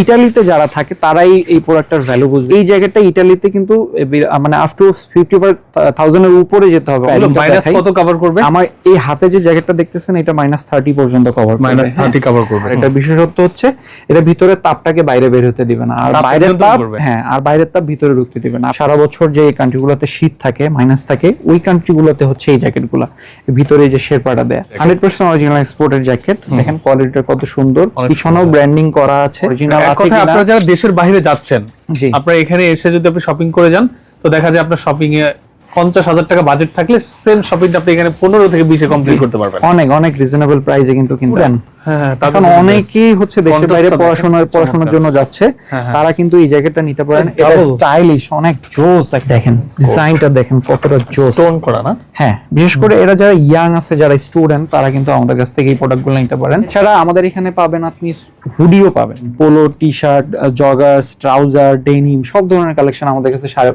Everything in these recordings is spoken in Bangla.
ইটালিতে যারা থাকে তারাই এই প্রোডাক্টটার ভ্যালু বুঝবে। এই জায়গাটা ইটালিতে কিন্তু মানে আপ টু ফিফটি থাউজেন্ডের উপরে যেতে হবে। মাইনাস কত কভার করবে? আমার এই হাতে যে জ্যাকেটটা দেখতেছেন এটা মাইনাস থার্টি পর্যন্ত কভার মাইনাস থার্টি কভার করবে। এটা বিশেষত্ব হচ্ছে এটা ভিতরে তাপটাকে বাইরে বের হতে দিবে না। আর বাইরের তাপ হ্যাঁ আর বাইরের তাপ ভিতরে ঢুকতে দিবে না। সারা বছর যে কান্ট্রিগুলোতে শীত থাকে মাইনাস থাকে ওই কান্ট্রিগুলোতে হচ্ছে এই জ্যাকেটগুলো ভিতরে যে শেরপাটা দেয়। হান্ড্রেড পার্সেন্ট অরিজিনাল এক্সপোর্টের জ্যাকেট দেখেন কোয়ালিটিটা কত সুন্দর। পিছনেও ব্র্যান্ডিং করা আছে। অরিজিনাল এক আছে কিনা? আপনারা যারা দেশের বাইরে যাচ্ছেন আপনারা এখানে এসে যদি আপনি শপিং করে যান তো দেখা যায় আপনার শপিং এ পঞ্চাশ হাজার টাকা বাজেট থাকলে সেম শপিংটা আপনি এখানে পনেরো থেকে বিশে কমপ্লিট করতে পারবেন। অনেক অনেক রিজনেবল প্রাইসে কিন্তু কিনতে দেন হ্যাঁ হ্যাঁ অনেকেই হচ্ছে দেশের বাইরে পড়াশোনার পড়াশোনার জন্য যাচ্ছে। হ্যাঁ। তারা কিন্তু এই জ্যাকেটটা নিতে পারেন। এটা স্টাইলিশ অনেক জোস দেখেন। ডিজাইনটা দেখেন কতটা জোস। স্টোন করা না? হ্যাঁ বিশেষ করে এরা যারা ইয়াং আছে যারা স্টুডেন্ট তারা কিন্তু আমাদের কাছ থেকে এই প্রোডাক্টগুলো নিতে পারেন। এছাড়া আমাদের এখানে পাবেন আপনি হুডিও পাবেন। Polo T shirt joggers trouser denim সব ধরনের কালেকশন আমাদের কাছে সারা-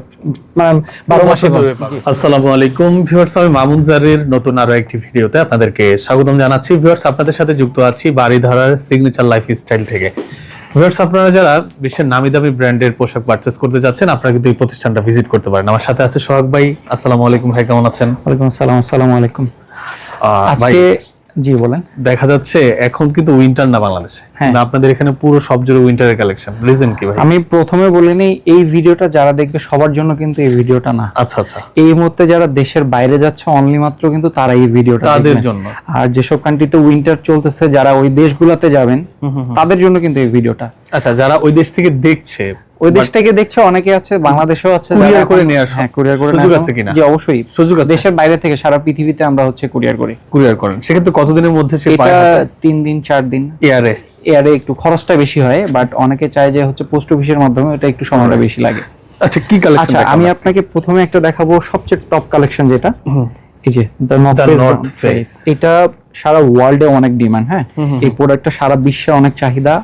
মানে বারো মাসে। আসসালামু আলাইকুম ভিউয়ার্স আমি মামুন জারির নতুন আরও একটি ভিডিওতে আপনাদেরকে স্বাগতম জানাচ্ছি। ভিউয়ার্স আপনাদের সাথে যুক্ত আছি বাড়িধারার সিগনেচার লাইফ স্টাইল থেকে। ভিউয়ার্স আপনারা যারা বিশ্বের নামি দামি ব্র্যান্ডের পোশাক পারচেজ করতে যাচ্ছেন আপনারা কিন্তু এই প্রতিষ্ঠানটা ভিজিট করতে পারেন। আমার সাথে আছে সোহাগ ভাই। আসসালামু আলাইকুম ভাই কেমন আছেন? ওয়ালাইকুম আসসালাম আসসালামু আলাইকুম। আজকে জি বলেন। দেখা যাচ্ছে এখন কিন্তু উইন্টার না বাংলাদেশে। হ্যাঁ। আপনাদের এখানে পুরো সব জুড়ে উইন্টারের কালেকশন রিজন কি ভাই? আমি প্রথমে বলে নেই এই ভিডিওটা যারা দেখবে সবার জন্য কিন্তু এই ভিডিওটা না। আচ্ছা আচ্ছা। এই মুহূর্তে যারা দেশের বাইরে যাচ্ছে অনলি মাত্র কিন্তু তারা এই ভিডিওটা তাদের জন্য। আর যেসব কান্ট্রিতে উইন্টার চলতেছে যারা ওই দেশগুলোতে যাবেন তাদের জন্য কিন্তু এই ভিডিওটা। আচ্ছা যারা ওই দেশ থেকে দেখছে ওই দেশ থেকে দেখছে অনেকে আছে বাংলাদেশেও আছে Courier যারা করে নিয়ে আসা। হ্যাঁ কুরিয়ার করে সুযোগ আছে কিনা? জি অবশ্যই। সুযোগ আছে? দেশের বাইরে থেকে সারা পৃথিবীতে আমরা হচ্ছে কুরিয়ার করি। কুরিয়ার করেন। সেক্ষেত্রে কতদিনের মধ্যে সে এটা তিন দিন চার দিন। এয়ারে? এয়ারে একটু খরচটা বেশি হয় বাট অনেকে চায় যে হচ্ছে পোস্ট অফিসের মাধ্যমে এটা একটু সময়টা বেশি লাগে। আচ্ছা কি কালেকশন আচ্ছা আমি আপনাকে প্রথমে একটা দেখাবো সবচেয়ে টপ কালেকশন যেটা। এই যে দ্য নর্থ ফেস এটা সারা ওয়ার্ল্ডে অনেক ডিমান্ড হ্যাঁ? এই প্রোডাক্টটা সারা বিশ্বে অনেক চাহিদা।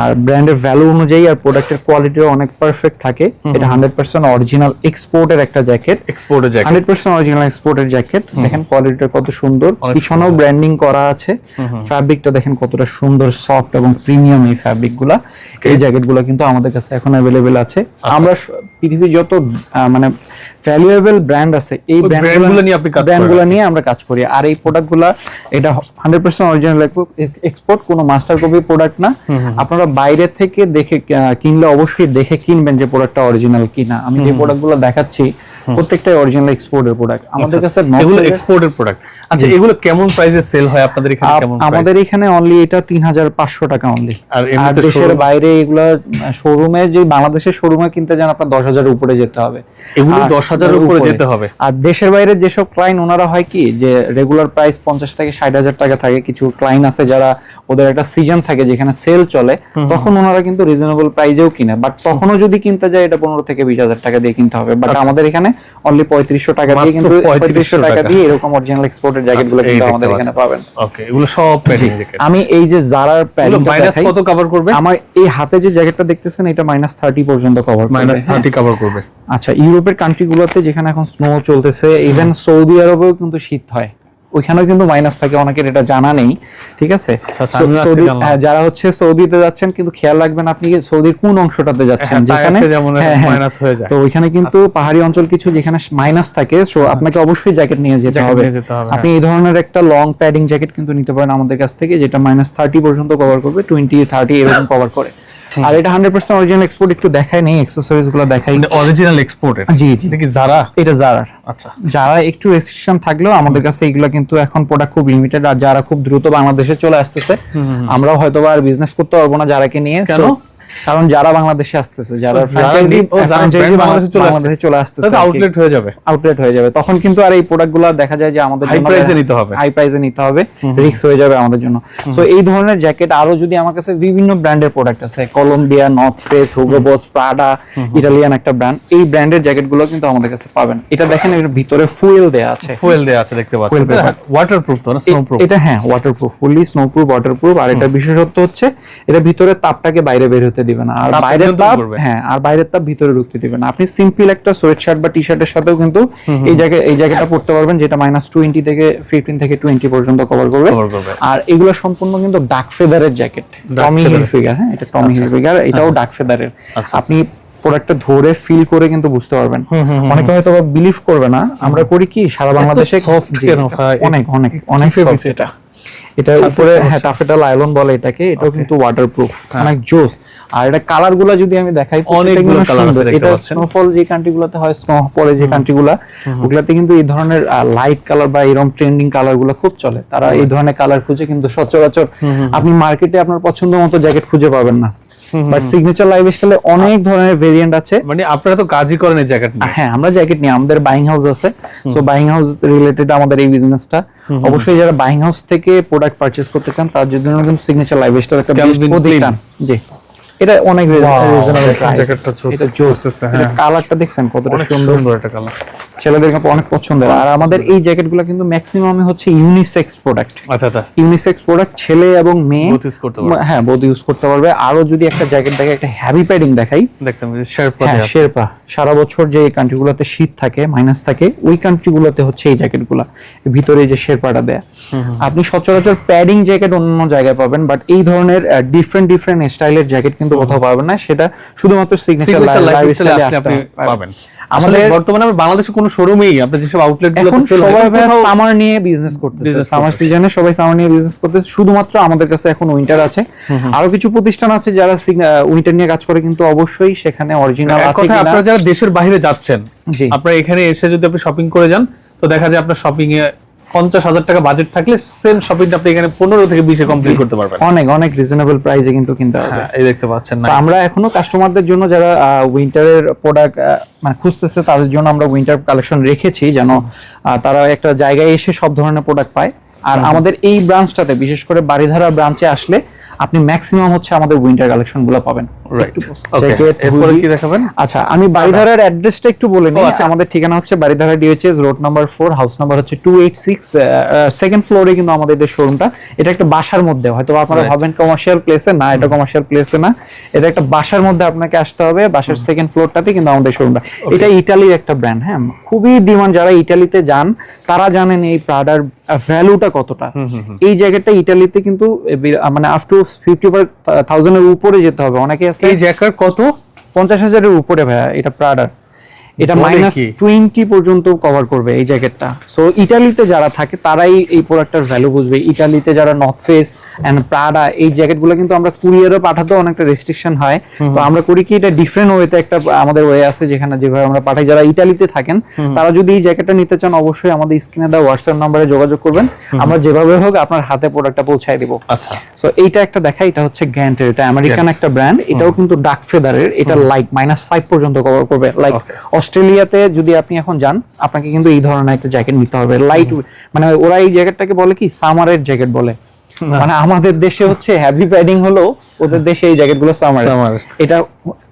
আর ব্র্যান্ডের ভ্যালু অনুযায়ী আর প্রোডাক্টের কোয়ালিটিও অনেক পারফেক্ট থাকে। এটা হান্ড্রেড পার্সেন্ট অরিজিনাল এক্সপোর্টের একটা জ্যাকেট এক্সপোর্টের জ্যাকেট হান্ড্রেড পার্সেন্ট অরিজিনাল এক্সপোর্টের জ্যাকেট দেখেন কোয়ালিটিটা কত সুন্দর। পিছনেও ব্র্যান্ডিং করা আছে। ফ্যাব্রিকটা দেখেন কতটা সুন্দর সফট এবং প্রিমিয়াম এই ফ্যাব্রিকগুলা এই জ্যাকেটগুলা কিন্তু আমাদের কাছে এখন অ্যাভেলেবেল আছে। আচ্ছা। আমরা পৃথিবীর যত মানে ভ্যালুয়েবল ব্র্যান্ড আছে। এই ওই ব্র্যান্ড brand গুলো নিয়ে আপনি কাজ করেন ব্র্যান্ড নিয়ে আমরা কাজ করি। আর এই প্রোডাক্টগুলো এটা হান্ড্রেড পার্সেন্ট অরিজিনাল এক্সপোর্ট কোনো মাস্টার কপি প্রোডাক্ট না। আপনারা বাইরে থেকে দেখে কিনলে অবশ্যই দেখে কিনবেন যে প্রোডাক্টটা অরিজিনাল কিনা। আমি যে প্রোডাক্টগুলো দেখাচ্ছি প্রত্যেকটাই অরিজিনাল এক্সপোর্টের প্রোডাক্ট আমাদের কাছে এগুলো এক্সপোর্টের প্রোডাক্ট আচ্ছা এগুলো কেমন প্রাইসে সেল হয় আপনাদের এখানে? কেমন আমাদের এখানে অনলি এটা তিন হাজার পাঁচশো টাকা অনলি আর এমনিতে দেশের বাইরে এগুলা শোরুমে যে বাংলাদেশের শোরুমে কিনতে যান আপনার দশ হাজারের উপরে যেতে হবে। এগুলো 10,000 এর উপরে যেতে হবে? আর দেশের বাইরে যেসব ক্লাইন্ট ওনারা হয় কি যে রেগুলার প্রাইস পঞ্চাশ থেকে ষাট হাজার টাকা থাকে কিছু ক্লায়েন্ট আছে যারা ওদের একটা সিজন থাকে যেখানে সেল চলে তখন ওনারা কিন্তু রিজনেবল প্রাইজেও কিনে। বাট তখনও যদি কিনতে যায় এটা পনেরো থেকে বিশ হাজার টাকা দিয়ে কিনতে হবে। বাট আমাদের এখানে অনলি পঁয়ত্রিশশো টাকা দিয়ে। কিন্তু পঁয়ত্রিশশো টাকা। দিয়ে এরকম অরিজিনাল এক্সপোর্টের জ্যাকেটগুলো কিন্তু আমাদের এখানে পাবেন। ওকে এগুলো সব আমি এই যে জারার প্যাডিং মাইনাস কত কভার করবে? আমার এই হাতে যে জ্যাকেটটা দেখতেছেন এটা মাইনাস থার্টি পর্যন্ত কভার মাইনাস থার্টি কভার করবে। আচ্ছা ইউরোপের কান্ট্রিগুলোতে যেখানে এখন স্নো চলতেছে ইভেন সৌদি আরবেও কিন্তু শীত হয়। ওইখানেও কিন্তু মাইনাস থাকে অনেকের এটা জানা নেই ঠিক আছে? আচ্ছা, যারা হচ্ছে সৌদিতে যাচ্ছেন কিন্তু খেয়াল রাখবেন আপনি সৌদির কোন অংশটাতে যাচ্ছেন? হ্যাঁ, যেখানে হ্যাঁ, হ্যাঁ। মাইনাস হয়ে যায়। তো ওইখানে কিন্তু পাহাড়ি অঞ্চল কিছু যেখানে মাইনাস থাকে সো আপনাকে অবশ্যই জ্যাকেট নিয়ে যেতে জ্যাকেট হবে। নিয়ে যেতে হবে, আপনি এই ধরনের একটা লং প্যাডিং জ্যাকেট কিন্তু নিতে পারেন আমাদের কাছ থেকে যেটা মাইনাস থার্টি পর্যন্ত কভার করবে টোয়েন্টি থার্টি এরকম কভার করে। আর এটা হান্ড্রেড পার্সেন্ট অরিজিনাল এক্সপোর্ট একটু দেখায় নেই এক্সেসরিজগুলো দেখাই। অরিজিনাল এক্সপোর্ট জি জি। এটা কি যারা এটা জারার আচ্ছা। যারা একটু রেস্ট্রিকশন থাকলেও আমাদের কাছে এগুলো কিন্তু এখন প্রোডাক্ট খুব লিমিটেড আর যারা খুব দ্রুত বাংলাদেশে চলে আসতেছে। আমরাও হয়তো আর বিজনেস করতে পারব না যারাকে নিয়ে কেন? কারণ যারা বাংলাদেশে আসতেছে যারা ফ্র্যাঞ্চাইজি বাংলাদেশে চলে আসছে। চলে আসতেছে আউটলেট হয়ে যাবে। আউটলেট হয়ে যাবে। তখন কিন্তু আর এই প্রোডাক্টগুলো দেখা যায় যে আমাদের High price এ নিতে হবে। হাই প্রাইসে নিতে হবে। রিস্ক হয়ে যাবে আমাদের জন্য। সো এই ধরনের জ্যাকেট আরও যদি আমার কাছে বিভিন্ন ব্র্যান্ডের প্রোডাক্ট আছে Columbia North Face Hugo Boss Prada Italian একটা ব্র্যান্ড এই ব্র্যান্ডের জ্যাকেটগুলো কিন্তু আমাদের কাছে পাবেন। এটা দেখেন এর ভিতরে ফুয়েল দেয়া আছে। ফুয়েল দেয়া আছে দেখতে পাচ্ছেন। ওয়াটারপ্রুফ তো না? স্নো প্রুফ এটা হ্যাঁ ওয়াটারপ্রুফ ফুললি স্নোপ্রুফ ওয়াটারপ্রুফ আর এটা বিশেষত্ব হচ্ছে এটা ভিতরে তাপটাকে বাইরে বের হতে ঢুকতে দিবে না। আর বাইরের তাপ হ্যাঁ আর বাইরের তাপ ভিতরে ঢুকতে দিবে না। আপনি সিম্পল একটা সোয়েট শার্ট বা টি শার্টের সাথেও কিন্তু এই জায়গায় এই জায়গাটা পড়তে পারবেন যেটা মাইনাস টোয়েন্টি থেকে ফিফটিন থেকে টোয়েন্টি পর্যন্ত কভার করবে। আর এগুলো সম্পূর্ণ কিন্তু ডাক ফেদারের জ্যাকেট টমি হিল ফিগার হ্যাঁ এটা টমি হিল ফিগার এটাও ডাক ফেদারের আচ্ছা, আপনি প্রোডাক্টটা ধরে ফিল করে কিন্তু বুঝতে পারবেন। অনেকে হয়তো বিলিভ করবে না। আমরা করি কি সারা বাংলাদেশে জি, কেন? অনেক অনেক অনেক নিচে এটা? এটা উপরে হ্যাঁ টাফেটাল আয়রন বলে এটাকে এটাও কিন্তু ওয়াটারপ্রুফ অনেক জোস আর এটা কালারগুলা যদি আমি দেখাই। অনেকগুলো colour আছে দেখতে পাচ্ছেন। স্নোফল যে কান্ট্রি গুলোতে হয় স্নো পরে যে কান্ট্রি গুলা ওগুলাতে কিন্তু এই ধরনের লাইট কালার বা এরকম ট্রেন্ডিং কালারগুলো খুব চলে। তারা এই ধরনের কালার খুঁজে কিন্তু সচরাচর আপনি মার্কেটে আপনার পছন্দ মতো জ্যাকেট খুঁজে পাবেন না। বাট সিগনেচার লাইফ স্টাইলে অনেক ধরনের ভেরিয়েন্ট আছে। মানে আপনারা তো কাজই করেন এই জ্যাকেট হ্যাঁ আমরা জ্যাকেট নিয়ে আমাদের বাইং হাউস আছে। সো বাইং হাউস রিলেটেড আমাদের এই বিজনেসটা অবশ্যই যারা বাইং হাউস থেকে প্রোডাক্ট পারচেজ করতে চান তার জন্য কিন্তু সিগনেচার লাইফ স্টাইল একটা জি। এটা অনেক রিজনেবল জ্যাকেটটা জোস এটা জোস আছে, হ্যাঁ। কালারটা দেখছেন কতটা সুন্দর। সুন্দর একটা কালার ছেলেদের কাছে অনেক পছন্দের। আর আমাদের এই জ্যাকেটগুলো কিন্তু ম্যাক্সিমামে হচ্ছে ইউনিসেক্স প্রোডাক্ট আচ্ছা আচ্ছা। ইউনিসেক্স প্রোডাক্ট ছেলে এবং মেয়ে Both use করতে পারবে। হ্যাঁ বোধ ইউজ করতে পারবে। আরও যদি একটা জ্যাকেট দেখে একটা হ্যাভি প্যাডিং দেখাই। দেখতাম শার্ট পরে হ্যাঁ শেরপা সারা বছর যে কান্ট্রিগুলোতে শীত থাকে মাইনাস থাকে ওই কান্ট্রিগুলোতে হচ্ছে এই জ্যাকেটগুলো। ভিতরে যে শেরপাটা দেয়া। আপনি সচরাচর প্যাডিং জ্যাকেট অন্য জায়গায় পাবেন বাট এই ধরনের ডিফারেন্ট ডিফারেন্ট স্টাইলের জ্যাকেট কিন্তু কোথাও পাবেন না। সেটা শুধুমাত্র সিগনেচার লাইফস্টাইলে আপনি পাবেন। আমাদের বর্তমানে বাংলাদেশে কোনো শোরুমেই আপনি যেসব আউটলেটগুলো সবাই সামার নিয়ে বিজনেস করতেছে। সামার সিজনে সবাই সামার নিয়ে বিজনেস করতেছে। শুধুমাত্র আমাদের কাছে এখন উইন্টার আছে। আরও কিছু প্রতিষ্ঠান আছে যারা উইন্টার নিয়ে কাজ করে কিন্তু অবশ্যই সেখানে অরিজিনাল আছে কিনা। আপনারা যারা দেশের বাইরে যাচ্ছেন। আপনারা এখানে এসে যদি আপনি শপিং করে যান তো দেখা যায় আপনার শপিং এ পঞ্চাশ হাজার টাকা বাজেট থাকলে সেম শপিংটা আপনি এখানে পনেরো থেকে বিশে কমপ্লিট করতে পারবেন। অনেক অনেক রিজনেবল প্রাইসে কিন্তু কিনতে হবে। হ্যাঁ এই দেখতে পাচ্ছেন না। আমরা এখনও কাস্টমারদের জন্য যারা উইন্টারের প্রোডাক্ট মানে খুঁজতেছে তাদের জন্য আমরা উইন্টার কালেকশন রেখেছি যেন তারা একটা জায়গায় এসে সব ধরনের প্রোডাক্ট পায়। আর আমাদের এই ব্রাঞ্চটাতে বিশেষ করে বাড়িধারা ব্রাঞ্চে আসলে আপনি ম্যাক্সিমাম হচ্ছে আমাদের উইন্টার কালেকশনগুলো পাবেন। আচ্ছা আমি বাড়িধারার অ্যাড্রেসটা একটু বলে নিই। আচ্ছা। আমাদের ঠিকানা হচ্ছে Baridhara DHS road number four house number হচ্ছে টু এইট সিক্স সেকেন্ড ফ্লোরে কিন্তু আমাদের যে শোরুমটা এটা একটা বাসার মধ্যে। হয়তো আপনারা ভাবেন কমার্শিয়াল প্লেসে না এটা কমার্শিয়াল প্লেসে না। এটা একটা বাসার মধ্যে আপনাকে আসতে হবে বাসার সেকেন্ড ফ্লোরটাতে কিন্তু আমাদের শোরুমটা এটা ইটালির একটা ব্র্যান্ড হ্যাঁ? খুবই ডিমান্ড যারা ইটালিতে যান তারা জানেন এই প্রাডার ভ্যালুটা কতটা। এই জায়গাটা ইটালিতে কিন্তু মানে আপ টু ফিফটি থাউজেন্ডের উপরে যেতে হবে। অনেকে এই জ্যাকার কত? পঞ্চাশ হাজারের উপরে ভাইয়া এটা প্রাডার এটা মাইনাস টোয়েন্টি পর্যন্ত কভার করবে এই জ্যাকেটটা সো ইটালিতে যারা থাকে তারাই এই প্রোডাক্টটার ভ্যালু বুঝবে। ইটালিতে যারা নর্থ ফেস এন্ড প্রাডা এই জ্যাকেটগুলো কিন্তু আমরা কুরিয়ারে পাঠাতেও অনেকটা রেস্ট্রিকশন হয়। তো আমরা করি কি এটা ডিফারেন্ট ওয়েতে একটা আমাদের ওয়ে আছে যেখানে যেভাবে আমরা পাঠাই। যারা ইটালিতে থাকেন তারা যদি এই জ্যাকেটটা নিতে চান অবশ্যই আমাদের স্ক্রিনে দেওয়া হোয়াটসঅ্যাপ নাম্বারে যোগাযোগ করবেন। আমরা যেভাবে হোক আপনার হাতে প্রোডাক্টটা পৌঁছায় দিব। আচ্ছা। সো এইটা একটা দেখা এটা হচ্ছে গ্যান্টের এটা আমেরিকান একটা ব্র্যান্ড এটাও কিন্তু ডার্ক ফেদারের এটা লাইক মাইনাস ফাইভ পর্যন্ত কভার করবে। লাইক অস্ট্রেলিয়াতে যদি আপনি এখন যান আপনাকে কিন্তু এই ধরনের একটা জ্যাকেট নিতে হবে। লাইট মানে ওরা এই জ্যাকেটটাকে বলে কি? সামারের জ্যাকেট বলে। মানে আমাদের দেশে হচ্ছে হ্যাভি প্যাডিং হলো ওদের দেশে এই জ্যাকেটগুলো সামার। এটা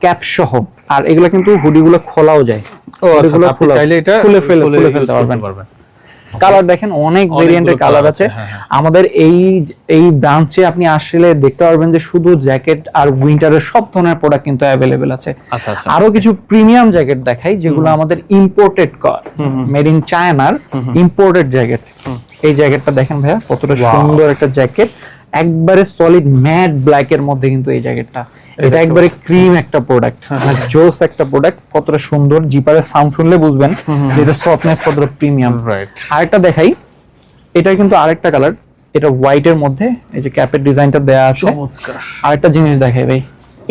ক্যাপ সহ। আর এগুলো কিন্তু হুডি গুলো খোলাও যায়। ও আচ্ছা আচ্ছা, আপনি চাইলে এটা খুলে ফেলে খুলে খুলে ফেলতে পারবেন। কালার দেখেন অনেক ভেরিয়েন্টের কালার আছে, হ্যাঁ, হ্যাঁ। আমাদের এই এই ব্রাঞ্চে আপনি আসলে দেখতে পারবেন যে শুধু জ্যাকেট আর উইন্টারের সব ধরনের প্রোডাক্ট কিন্তু অ্যাভেলেবেল আছে। আচ্ছা আচ্ছা। আরও কিছু প্রিমিয়াম জ্যাকেট দেখাই যেগুলো আমাদের ইম্পোর্টেড মেড ইন চায়নার ইম্পোর্টেড জ্যাকেট এই জ্যাকেটটা দেখেন ভাইয়া কতটা সুন্দর একটা জ্যাকেট একবারে সলিড ম্যাট ব্ল্যাক এর মধ্যে কিন্তু এই জ্যাকেটটা এটা একবারে ক্রিম একটা প্রোডাক্ট মানে জোস একটা প্রোডাক্ট কতটা সুন্দর জিপারের সাউন্ড শুনলে বুঝবেন এটা সফটনেস কতটা প্রিমিয়াম রাইট আরেকটা দেখাই এটা কিন্তু আরেকটা কালার এটা হোয়াইট এর মধ্যে এই যে ক্যাপের ডিজাইনটা দেয়া আছে। চমৎকার। আরেকটা জিনিস দেখাই ভাই।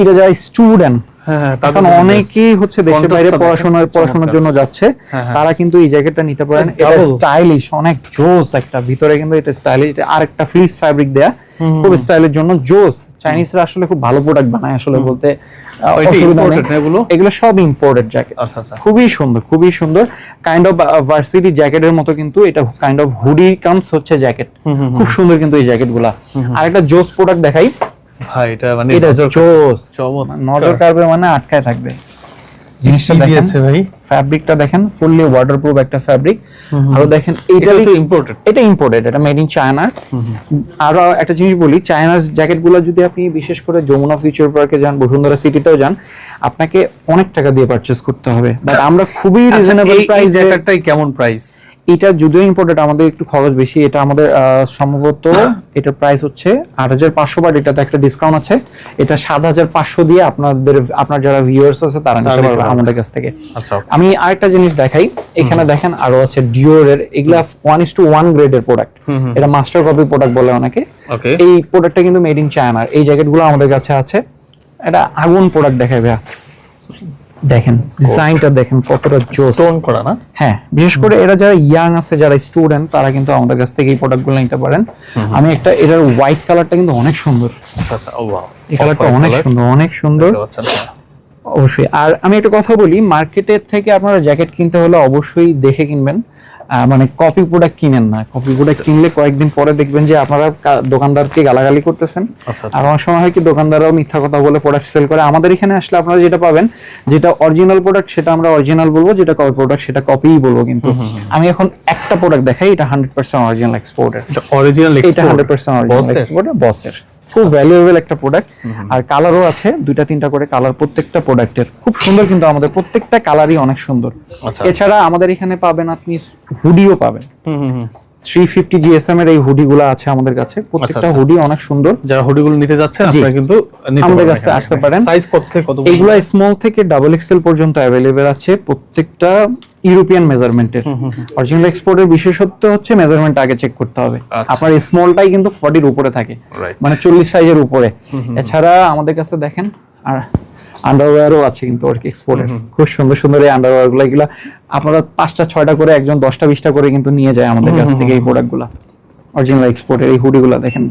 এটা যারা স্টুডেন্ট হ্যাঁ হ্যাঁ best। অনেকেই হচ্ছে দেশের বাইরে পড়াশোনার পড়াশোনার জন্য যাচ্ছে। হ্যাঁ। তারা কিন্তু এই জ্যাকেটটা নিতে পারেন। এটা স্টাইলিশ অনেক জোস একটা। ভিতরে কিন্তু এটা স্টাইলিশ এটা আরেকটা ফ্যাব্রিক দেয়া। খুব স্টাইলের জন্য জোস। চাইনিজরা আসলে খুব ভালো প্রোডাক্ট বানায় আসলে বলতে এগুলো? সব ইম্পোর্টেড জ্যাকেট আচ্ছা আচ্ছা। খুবই সুন্দর খুবই সুন্দর। কাইন্ড অফ ভার্সিটি জ্যাকেটের মতো কিন্তু এটা কাইন্ড অফ হুডি কামস হচ্ছে জ্যাকেট খুব সুন্দর কিন্তু এই জ্যাকেটগুলা আর একটা জোস প্রোডাক্ট দেখাই। ভাই এটা মানে এটা নজর- চোস। নজর কাটবে মানে আটকায় থাকবে। জিনিসটা দিয়েছে ভাই? ফ্যাব্রিকটা দেখেন ফুললি ওয়াটারপ্রুফ একটা ফ্যাব্রিক আরও দেখেন এটা তো ইম্পোর্টেড এটা ইম্পোর্টেড এটা মেড ইন চায়নার আরও একটা জিনিস বলি চায়নার জ্যাকেটগুলো যদি আপনি বিশেষ করে যমুনা ফিউচার পার্কে যান বসুন্ধরা সিটিতেও যান আপনাকে অনেক টাকা দিয়ে পারচেজ করতে হবে। বাট আমরা খুবই রিজনেবল প্রাইসে জ্যাকেটটাই কেমন প্রাইস এটা যদিও ইম্পোর্টেড আমাদের একটু খরচ বেশি এটা আমাদের সম্ভবত এটার প্রাইস হচ্ছে আট হাজার পাঁচশো বাট এটাতে একটা ডিসকাউন্ট আছে। এটা সাত হাজার পাঁচশো দিয়ে আপনাদের আপনার যারা ভিউয়ার্স আছে তারা নিতে পারবে। আমাদের কাছ থেকে। আচ্ছা আমি আরেকটা জিনিস দেখাই। এখানে দেখেন আরও আছে ডিওরের এগুলা ওয়ান ইস টু ওয়ান গ্রেডের প্রোডাক্ট এটা মাস্টার কপি প্রোডাক্ট বলে অনেকে। এই প্রোডাক্টটা কিন্তু মেড ইন চায়নার এই জ্যাকেটগুলো আমাদের কাছে আছে। এটা আগুন প্রোডাক্ট দেখাই ভাইয়া। দেখেন ডিজাইনটা দেখেন কতটা জোস। স্টোন করা না? হ্যাঁ বিশেষ করে এরা যারা ইয়াং আছে যারা স্টুডেন্ট তারা কিন্তু আমাদের কাছ থেকে এই প্রোডাক্টগুলো নিতে পারেন। আমি একটা এটার হোয়াইট কালারটা কিন্তু অনেক সুন্দর। আচ্ছা আচ্ছা ওয়াও এই কালারটা অনেক সুন্দর অনেক সুন্দর। অবশ্যই। আর আমি একটা কথা বলি মার্কেটের থেকে আপনারা জ্যাকেট কিনতে হলে অবশ্যই দেখে কিনবেন। মানে কপি প্রোডাক্ট কিনেন না। কপি প্রোডাক্ট কিনলে কয়েকদিন পরে দেখবেন যে আপনারা দোকানদারকে গালাগালি করতেছেন। আচ্ছা আচ্ছা। আর অনেক সময় হয় কি দোকানদাররাও মিথ্যা কথা বলে প্রোডাক্ট সেল করে। আমাদের এখানে আসলে আপনারা যেটা পাবেন যেটা অরিজিনাল প্রোডাক্ট সেটা আমরা অরিজিনাল বলব যেটা কপি প্রোডাক্ট সেটা কপিই বলব কিন্তু। আমি এখন একটা প্রোডাক্ট দেখাই এটা হান্ড্রেড পার্সেন্ট অরিজিনাল এক্সপোর্টের এটা অরিজিনাল এটা হান্ড্রেড পার্সেন্ট অরিজিনাল এক্সপোর্টের বসের খুব ভ্যালুয়েবল একটা প্রোডাক্ট আর কালারও আছে দুইটা তিনটা করে কালার প্রত্যেকটা প্রোডাক্টের খুব সুন্দর কিন্তু আমাদের প্রত্যেকটা কালারই অনেক সুন্দর। আচ্ছা। এছাড়া আমাদের এখানে পাবেন আপনি হুডিও পাবেন। থ্রি ফিফটি জিএসএম এর এই হুডিগুলো আছে আমাদের কাছে। প্রত্যেকটা আচ্ছা। হুডি অনেক সুন্দর। যারা হুডিগুলো নিতে যাচ্ছেন আপনারা কিন্তু নিতে আমাদের কাছে। আসতে পারেন। সাইজ কত থেকে কত পর্যন্ত? স্মল থেকে ডাবল এক্সেল পর্যন্ত অ্যাভেলেবেল আছে। প্রত্যেকটা ইউরোপিয়ান মেজারমেন্টের অরিজিনাল এক্সপোর্টের বিশেষত্ব হচ্ছে মেজারমেন্ট আগে চেক করতে হবে। আচ্ছা। আপনার স্মলটাই কিন্তু ফর্টির উপরে থাকে। মানে চল্লিশ সাইজের উপরে। এছাড়া আমাদের কাছে দেখেন আর আন্ডারওয়্যারও আছে কিন্তু আর কি এক্সপোর্টের খুব সুন্দর সুন্দর এই আন্ডারওয়্যারগুলো এগুলা আপনারা পাঁচটা ছয়টা করে একজন দশটা বিশটা করে কিন্তু নিয়ে যায় আমাদের কাছ থেকে এই প্রোডাক্টগুলো অরিজিনাল এক্সপোর্টের এই হুডিগুলো দেখেন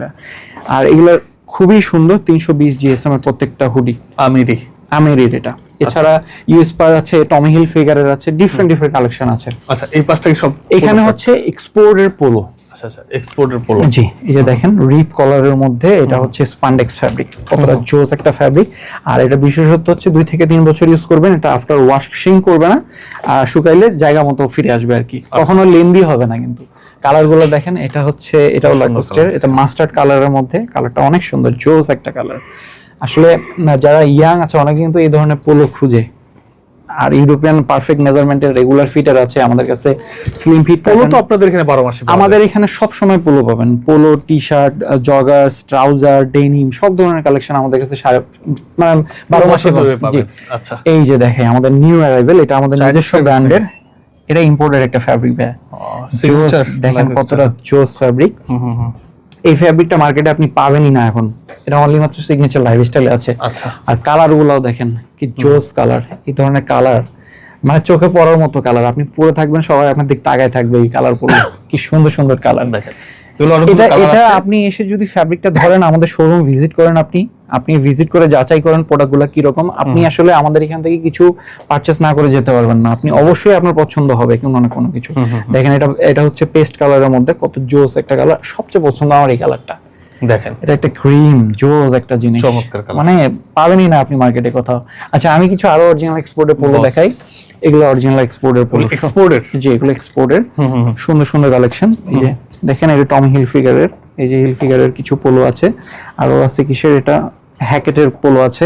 আর এগুলো খুবই সুন্দর তিনশো বিশ জিএসএম এর প্রত্যেকটা হুডি আমিরি। আমেরির এটা। এছাড়া ইউএস পার আছে টমি হিল ফিগারের আছে ডিফারেন্ট ডিফারেন্ট কালেকশন আছে। আচ্ছা এই পাঁচটা সব এখানে হচ্ছে এক্সপোর্টের পোলো? আচ্ছা আচ্ছা এক্সপোর্টের পোলো জি এই যে দেখেন রিপ কলারের মধ্যে এটা হচ্ছে স্পান্ডেক্স ফ্যাব্রিক কতটা জোস একটা ফ্যাব্রিক আর এটা বিশেষত্ব হচ্ছে দুই থেকে তিন বছর ইউজ করবেন এটা আফটার ওয়াশিং করবে না আর শুকাইলে জায়গা মতো ফিরে আসবে আর কি। কখনো লেন্দি হবে না কিন্তু। কালারগুলো দেখেন এটা হচ্ছে এটাও লাকোস্টের এটা মাস্টার্ড কালারের মধ্যে। কালারটা অনেক সুন্দর জোস একটা কালার আসলে যারা ইয়াং আছে অনেকে কিন্তু এই ধরনের পোলো খুঁজে। আর ইউরোপিয়ান পারফেক্ট মেজারমেন্টের রেগুলার ফিটার আছে আমাদের কাছে। স্লিম ফিট পোলো তো আপনাদের এখানে বারো মাসে আমাদের এখানে সব সময় পোলো পাবেন। Polo T shirt joggers trouser denim সব ধরনের কালেকশন আমাদের কাছে মানে যায়। বারো মাসে পাবেন। আচ্ছা। এই যে দেখে আমাদের নিউ অ্যারাইভেল এটা আমাদের নিজস্ব ব্র্যান্ডের। এটা ইম্পোর্টের একটা ফ্যাব্রিক দেখেন কতটা জোস ফ্যাব্রিক হুম হুম। এই ফ্যাব্রিকটা মার্কেটে আপনি পাবেনই না এখন। এটা অনলি মাত্র সিগনেচার লাইফ লাইফস্টাইলে আছে। আচ্ছা। আর কালার গুলাও দেখেন কি জোস কালার এই ধরনের কালার মানে চোখে পড়ার মতো কালার আপনি পরে থাকবেন সবাই আপনার দিক তাকায় থাকবে এই কালার পরে কি সুন্দর সুন্দর কালার দেখেন। এটা এটা আপনি এসে যদি ফ্যাব্রিকটা ধরেন আমাদের শোরুম ভিজিট করেন আপনি। আপনি ভিজিট করে যাচাই করেন প্রোডাক্টগুলো কীরকম। আপনি আসলে আমাদের এখান থেকে কিছু পারচেস না করে যেতে পারবেন না। আপনি অবশ্যই আপনার পছন্দ হবে কোনো না কোনো কিছু। দেখেন এটা এটা হচ্ছে পেস্ট কালারের মধ্যে কত জোস একটা কালার সবচেয়ে পছন্দ আমার এই কালারটা দেখেন। এটা একটা ক্রিম জোস একটা জিনিস। চমৎকার মানে পাবেনই না আপনি মার্কেটে কোথাও। আচ্ছা আমি কিছু আরও অরিজিনাল এক্সপোর্টের পোলো। দেখাই। এগুলো অরিজিনাল এক্সপোর্টের পোলো এক্সপোর্টের জি এগুলো এক্সপোর্টের হুম হুম হুম। সুন্দর সুন্দর কালেকশন এই যে দেখেন এটা টম হিল ফিগারের এই যে হিল ফিগারের কিছু পোলো আছে। আরও আছে কিসের? এটা হ্যাকেটের পোলো আছে।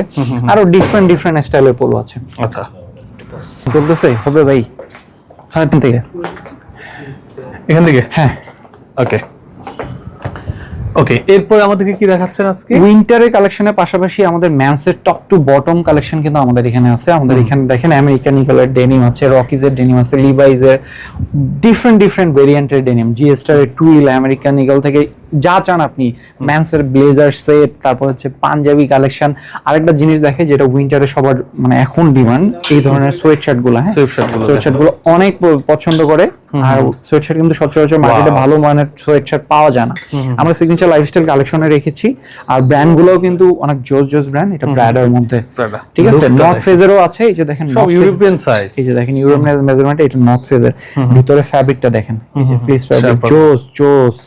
আরও ডিফারেন্ট ডিফারেন্ট স্টাইলের পোলো আছে। আচ্ছা। চলতেছে? হবে ভাই। হ্যাঁ এখান থেকে। এখান থেকে? হ্যাঁ। ওকে ওকে এরপর আমাদেরকে কি দেখাচ্ছেন আজকে? উইন্টারের কালেকশনের পাশাপাশি আমাদের ম্যান্সের টপ টু বটম কালেকশন কিন্তু আমাদের এখানে আছে। আমাদের এখানে দেখেন আমেরিকান ইগলের ডেনিম আছে রকিজের ডেনিম আছে লিভাইজের ডিফারেন্ট ডিফারেন্ট ভেরিয়েন্টের ডেনিম জিএসটারের টুইল আমেরিকান ইগল থেকে যা চান আপনি ম্যান্সের ব্লেজার সেট তারপর হচ্ছে পাঞ্জাবি কালেকশন আরেকটা জিনিস দেখে যেটা উইন্টারে সবার মানে এখন ডিমান্ড এই ধরনের সোয়েট শার্টগুলো হ্যাঁ? সোয়েট শার্টগুলো অনেক পছন্দ করে আর সোয়েট শার্ট কিন্তু সচরাচর মার্কেটে ভালো মানের সোয়েট শার্ট পাওয়া যায় না। আমরা সিগনেচার লাইফস্টাইল কালেকশনে রেখেছি আর ব্র্যান্ড গুলোও কিন্তু অনেক জোস জোস ব্র্যান্ড এটা প্রাডার মধ্যে। ঠিক আছে নর্থ। ফেজেরও আছে এই যে দেখেন সব ইউরোপিয়ান সাইজ এই যে দেখেন ইউরোপিয়ান মেজারমেন্ট এটা নর্থ ফেজার ভিতরে ফ্যাব্রিকটা দেখেন এই যে ফ্লিস ফ্যাব্রিক জোস জোস।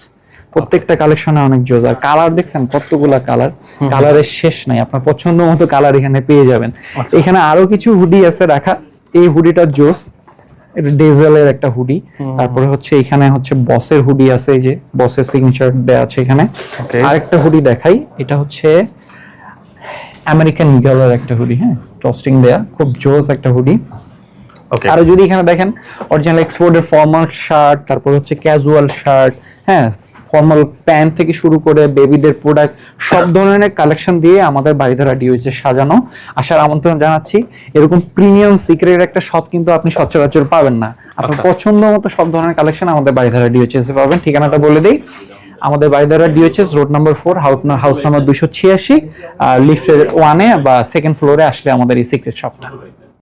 প্রত্যেকটা কালেকশনে অনেক জোজ আর কালার দেখছেন কতগুলা কালার কালারের শেষ নাই। আপনার পছন্দ মতো কালার এখানে পেয়ে যাবেন। এখানে আরও কিছু হুডি আছে রাখা। এই হুডিটা জোস ডেজেলের একটা হুডি তারপরে হচ্ছে এখানে হচ্ছে বসের হুডি আছে এই যে বসের সিগনেচার দেয়া আছে এখানে। আরেকটা হুডি দেখাই। এটা হচ্ছে আমেরিকান ইগলের একটা হুডি হ্যাঁ? টস্টিং দেয়া। খুব জোস একটা হুডি ওকে আরও যদি এখানে দেখেন অরিজিনাল এক্সপোর্টের ফর্মাল শার্ট তারপর হচ্ছে ক্যাজুয়াল শার্ট হ্যাঁ? ফর্মাল প্যান্ট থেকে শুরু করে বেবিদের প্রোডাক্ট সব ধরনের কালেকশন দিয়ে আমাদের বাড়িধারা ডিওইচে সাজানো। আসার আমন্ত্রণ জানাচ্ছি। এরকম প্রিমিয়াম সিক্রেট একটা শপ কিন্তু আপনি সচরাচর পাবেন না। আপনার আচ্ছা। পছন্দ মতো সব ধরনের কালেকশন আমাদের বাড়িধারা ডিওইচএস পাবেন। ঠিকানাটা বলে দিই। আমাদের Baridhara DOHS road number four house house number দুশো ছিয়াশি লিফটের ওয়ানে বা সেকেন্ড ফ্লোরে আসলে আমাদের এই সিক্রেট শপটা